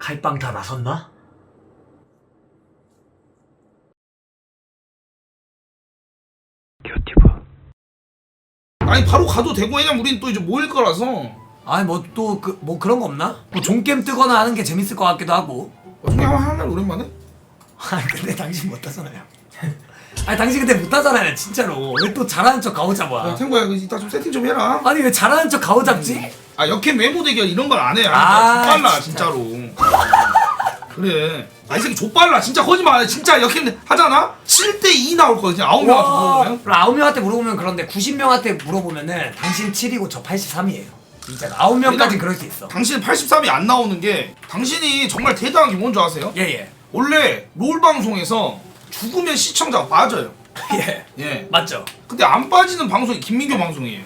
칼빵 다 나섰나? 아니 바로 가도 되고 왜냐면 우린 또 이제 모일 거라서 아니 뭐 또 그 뭐 그 런 거 없나? 뭐 종겜 뜨거나 하는 게 재밌을 것 같기도 하고. 어떻게 한번 날 오랜만에? 아니 근데 당신 못하잖아요. 아니 당신 근데 못하잖아요 진짜로. 왜 또 잘하는 척 가오 야, 잡아? 이거 이따 좀 세팅 좀 해라 아니 왜 잘하는 척 가오 잡지? 아 역캠 외모 대결 이런 걸 안 해. 아, 아, 진짜. 진짜. 로 그래. 아 이 새끼 족발라 진짜 거짓말 안 해. 진짜 역캠 하잖아? 7대2 나올 거거든. 9명한테 와, 물어보면. 그럼 아홉 명한테 물어보면 그런데 90명한테 물어보면은 당신 7이고 저 83이에요. 진짜 아홉 명까지 그럴 수 있어. 당신 83이 안 나오는 게 당신이 정말 대단한 게 뭔 줄 아세요? 예 예. 원래 롤 방송에서 죽으면 시청자가 빠져요. 예. 예. 맞죠. 근데 안 빠지는 방송이 김민교 방송이에요.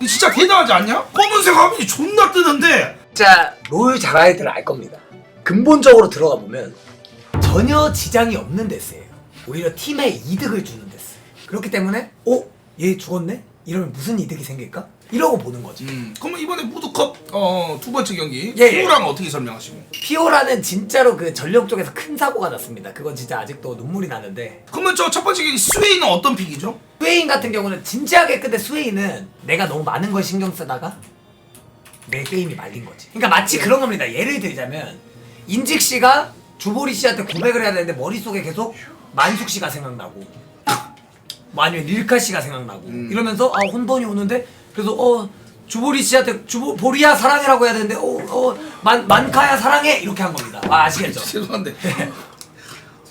진짜 대단하지 않냐? 검은색 화면이 존나 뜨는데 진짜 롤 잘하는 애들은 알 겁니다. 근본적으로 들어가 보면 전혀 지장이 없는 데스예요. 오히려 팀에 이득을 주는 데스. 그렇기 때문에 어? 얘 죽었네? 이러면 무슨 이득이 생길까? 이러고 보는 거지. 음, 그러면 이번에 무드컵 어, 두 번째 경기 예, 예. 피오랑 어떻게 설명하시고? 피오라는 진짜로 그 전력 쪽에서 큰 사고가 났습니다. 그건 진짜 아직도 눈물이 나는데 그러면 저 첫 번째 경기 스웨이는 어떤 픽이죠? 스웨인 같은 경우는 진지하게 근데 스웨인은 내가 너무 많은 걸 신경 쓰다가 내 게임이 말린 거지. 그러니까 마치 그런 겁니다. 예를 들자면 인직 씨가 주보리 씨한테 고백을 해야 되는데 머릿속에 계속 만숙 씨가 생각나고 뭐 아니면 릴카 씨가 생각나고 음. 이러면서 아 혼돈이 오는데 그래서 어 주보리 씨한테 주보 보리야 사랑해라고 해야 되는데 어어만 만카야 사랑해 이렇게 한 겁니다. 아 아시겠죠? 죄송한데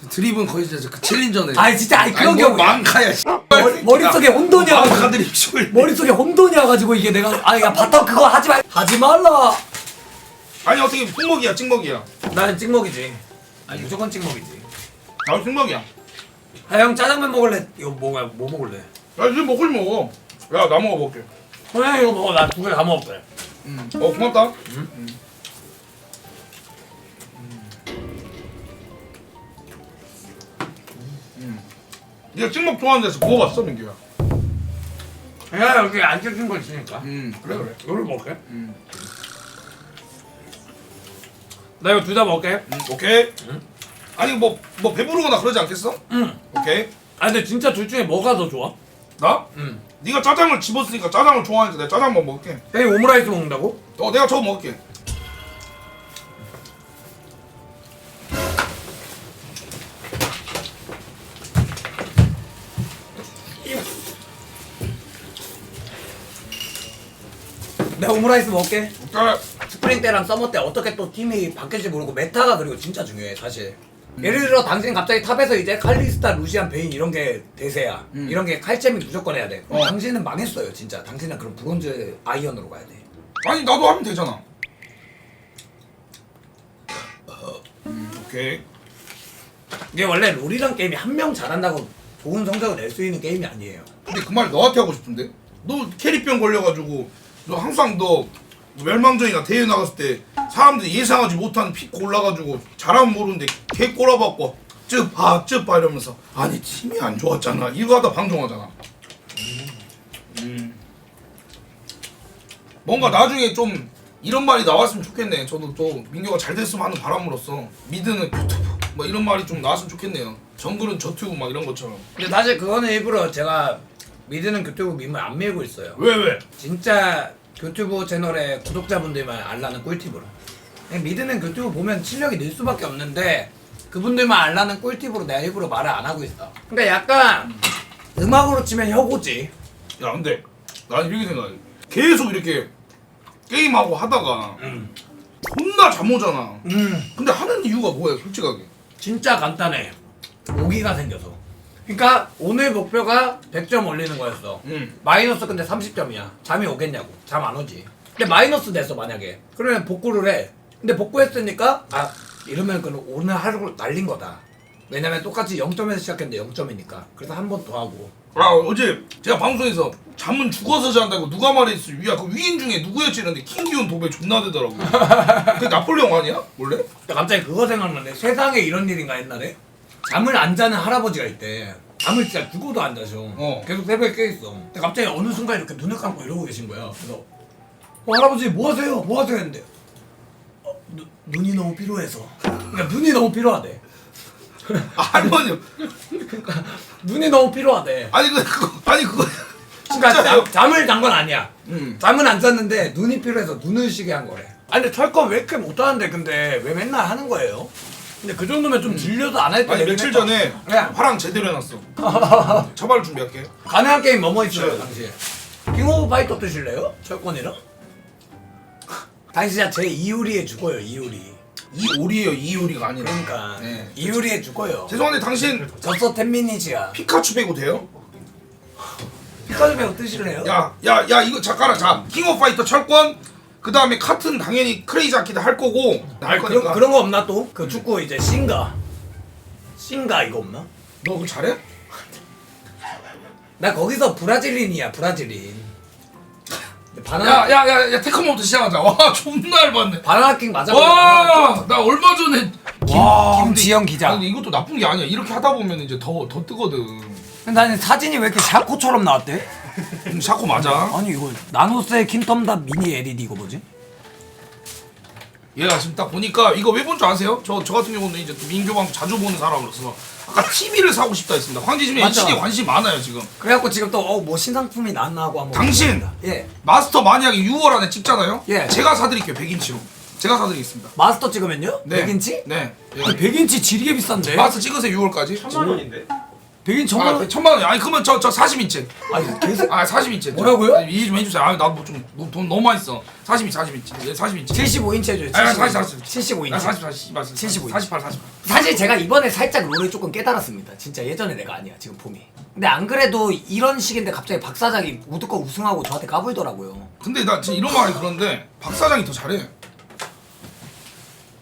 드립은 거의 진짜 그 챌린저네. 아니, 진짜, 아니, 그런 뭐 경우야. 망카야. 머리- 머릿속에 혼돈이 와가지고. 망카들이 씨발. 머릿속에 혼돈이 와가지고 이게 내가 아야 바텀 그거 하지 말 하지 말라. 아니 어떻게 풍먹이야 찍먹이야. 나는 찍먹이지. 아니 무조건 찍먹이지. 나도 찍먹이야. 아형 짜장면 먹을래? 이거 뭐가 뭐 먹을래? 야 이제 먹을 먹어. 야 나 먹어볼게. 그냥 이거 먹어. 나 두 개 다 먹을게. 음. 어 고맙다. 음. 네가 찍먹 좋아하는 데서 먹어봤어 민규야? 야 여기 안 찍힌 거 있으니까. 음 그래 그래. 이걸 먹을게. 음. 나 이거 둘 다 먹을게. 음, 오케이. 아니 뭐 뭐 배부르거나 그러지 않겠어? 응. 오케이. 아 근데 진짜 둘 중에 뭐가 더 좋아? 나? 응. 네가 짜장을 집었으니까 짜장을 좋아하니까 내가 짜장 한번 먹을게. 형이 오므라이스 먹는다고? 어 내가 저거 먹을게. 내가 오므라이스 먹을게. 오케이. 스프링 때랑 서머 때 어떻게 또 팀이 바뀔지 모르고 메타가 그리고 진짜 중요해 사실 예를 들어 당신 갑자기 탑에서 이제 칼리스타, 루시안, 베인 이런 게 대세야 음. 이런 게 칼잼이 무조건 해야 돼 그럼 어. 당신은 망했어요 진짜 당신은 그럼 브론즈 아이언으로 가야 돼 아니 나도 하면 되잖아. 음, 오케이. 이게 원래 롤이란 게임이 한 명 잘한다고 좋은 성적을 낼 수 있는 게임이 아니에요 근데 그 말 너한테 하고 싶은데? 너 캐리병 걸려가지고 너 항상 너 멸망전이나 대회 나갔을 때 사람들이 예상하지 못한 픽 골라가지고 잘하면 모르는데 개 꼬라박고 쯔봐 쯔봐 이러면서 아니 팀이 안 좋았잖아. 이거 하다 방종하잖아. 음. 뭔가 나중에 좀 이런 말이 나왔으면 좋겠네. 저도 또 민규가 잘 됐으면 하는 바람으로서 미드는 유튜브 뭐 이런 말이 좀 나왔으면 좋겠네요. 정글은 저튜브 막 이런 것처럼. 근데 사실 그거는 일부러 제가 미드는 교튜브 밈을 안 밀고 있어요. 왜 왜? 진짜 교튜브 채널의 구독자분들만 알라는 꿀팁으로. 그냥 미드는 교튜브 보면 실력이 늘 수밖에 없는데 그분들만 알라는 꿀팁으로 내가 일부러 말을 안 하고 있어. 그러니까 약간 음악으로 치면 혁오지. 야 근데 난 이렇게 생각해. 계속 이렇게 게임하고 하다가 음. 존나 잠 오잖아. 음. 근데 하는 이유가 뭐야 솔직하게? 진짜 간단해. 오기가 생겨서 그러니까 오늘 목표가 100점 올리는 거였어. 응 마이너스 근데 30점이야. 잠이 오겠냐고. 잠 안 오지. 근데 마이너스 됐어 만약에. 그러면 복구를 해. 근데 복구했으니까 아 이러면 그 오늘 하루 날린 거다. 왜냐면 똑같이 0점에서 시작했는데 0점이니까. 그래서 한 번 더 하고. 아 어제 제가 방송에서 잠은 죽어서 잔다고 누가 말했어 위야 그 위인 중에 누구였지 이랬는데 킹기훈 도배 존나 되더라고. 그게 나폴레옹 아니야? 원래? 근데 갑자기 그거 생각나네. 세상에 이런 일인가 옛날에 잠을 안 자는 할아버지가 있대 잠을 진짜 죽어도 안 자셔 어. 계속 새벽에 깨있어 근데 갑자기 어느 순간 이렇게 눈을 감고 이러고 계신 거야 그래서 어, 할아버지 뭐 하세요? 뭐 하세요? 했는데 어, 눈- 눈이 너무 필요해서. 그러니까 눈이 너무 필요하대. 아, 할머니 눈이 너무 필요하대. 아니 그 그거 아니 그거 그러니까 진짜요? 잠, 잠을 잔 건 아니야. 음. 잠은 안 잤는데 눈이 필요해서 눈을 쉬게 한 거래. 아니 근데 철권 왜 이렇게 못하는데 근데 왜 맨날 하는 거예요? 근데 그 정도면 좀 질려도 안할 때. 아니 며칠 전에 그냥 화랑 제대로 해놨어. 처발 준비할게. 가능한 게임 뭐뭐 있어요 네. 당시에? 킹 오브 파이터 뜨실래요? 철권이랑? 당시 진짜 제 이유리에 죽어요 이유리. 이 오리예요 이 오리가 아니라. 그러니까 네. 이유리에 죽어요. 죄송한데 당신 졌어 텐미니지야. 피카츄 배고 돼요? 피카츄 배우 뜨실래요? 야, 야, 야, 이거 잠깐만, 자, 킹 오브 파이터 철권, 그 다음에 카튼 당연히 크레이지 아키드 할 거고, 할 그런 거니까. 그런 거 없나 또? 그 축구 이제 신가. 신가 이거 없나? 너 그거 잘해? 나 거기서 브라질인이야 브라질인. 바나나 야, 야, 야, 테크모부터 시작하자. 와, 존나 얇았네. 바나나킹 맞아. 와, 나 얼마 전에. 와, 근데- 김지영 기자. 아니, 이것도 나쁜 게 아니야. 이렇게 하다 보면 이제 더, 더 뜨거든. 근데 아니 사진이 왜 이렇게 샤코처럼 나왔대? 음, 샤코 맞아. 아니 이거 나노스의 킨텀답 미니 LED 이거 뭐지? 얘가 지금 딱 보니까 이거 왜 본 줄 아세요? 저, 저 같은 경우는 이제 또 민교방 자주 보는 사람으로서 아까 TV를 사고 싶다 했습니다. 황지심이 맞죠. HD에 관심 많아요, 지금. 그래갖고 지금 또 어 뭐 신상품이 나왔나 하고 한번 당신! 예 마스터 만약에 6월 안에 찍잖아요? 예. 제가 사드릴게요, 100인치로. 제가 사드리겠습니다. 마스터 찍으면요? 네. 100인치? 네. 예. 아니 100인치 지리게 비싼데? 마스터 찍으세요 6월까지. 천만 원인데? 100인치 천만 아, 원? 천만 원. 아니 그러면 저 저 40인치. 아니 계속 아 40인치. 뭐라고요? 이해 좀 해주세요. 아 나도 좀돈 너무 많이 써. 40인치 40인치. 예, 40인치. 75인치 해줘요 아75 40 40. 75인치 아 40 40 40. 75 인치. 48 48. 사실 제가 이번에 살짝 롤을 조금 깨달았습니다. 진짜 예전에 내가 아니야 지금 폼이. 근데 안 그래도 이런 식인데 갑자기 박 사장이 우드컵 우승하고 저한테 까불더라고요. 근데 나 진짜 이런 말이 그런데 박 사장이 더 잘해.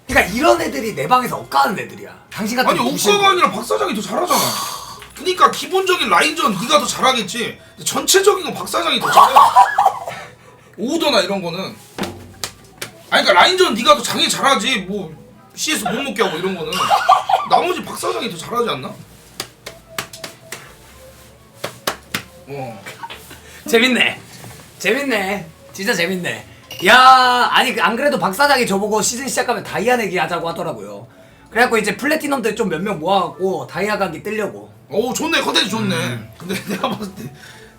그러니까 이런 애들이 내 방에서 억까는 애들이야. 당신 같은 아니 옥가가 아니라 박 사장이 더 잘하잖아. 그러니까 기본적인 라인전 네가 더 잘하겠지. 전체적인 건 박 사장이 더 잘해. 오더나 이런 거는. 아니 그러니까 라인전 네가 더 장애 잘하지. 뭐 CS 못 먹게 하고 이런 거는. 나머지 박 사장이 더 잘하지 않나? 어. 재밌네. 재밌네. 진짜 재밌네. 야, 아니 그안 그래도 박 사장이 저보고 시즌 시작하면 다이아 내기 하자고 하더라고요. 그래갖고 이제 플래티넘들 좀 몇 명 모아갖고 다이아 가기 뜨려고. 오 좋네 컨텐츠 좋네. 근데 내가 봤을 때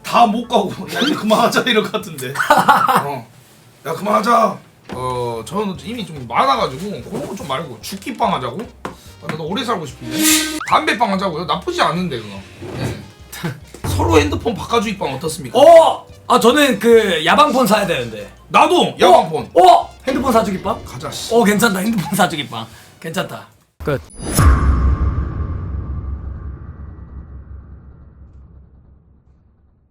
다 못 가고 야 이제 그만하자 이럴 것 같은데. 어. 야 그만하자. 어 저는 이미 좀 많아가지고 그런 거 좀 말고 죽기빵 하자고. 아, 나도 오래 살고 싶은데. 담배빵 하자고요. 나쁘지 않은데 그거. 네. 서로 핸드폰 바꿔주기빵 어떻습니까? 어! 아 저는 그 야방폰 사야 되는데. 나도 야광폰. 어? 어? 핸드폰 사주기 빵? 가자 씨. 어 괜찮다. 핸드폰 사주기 빵. 괜찮다. 끝.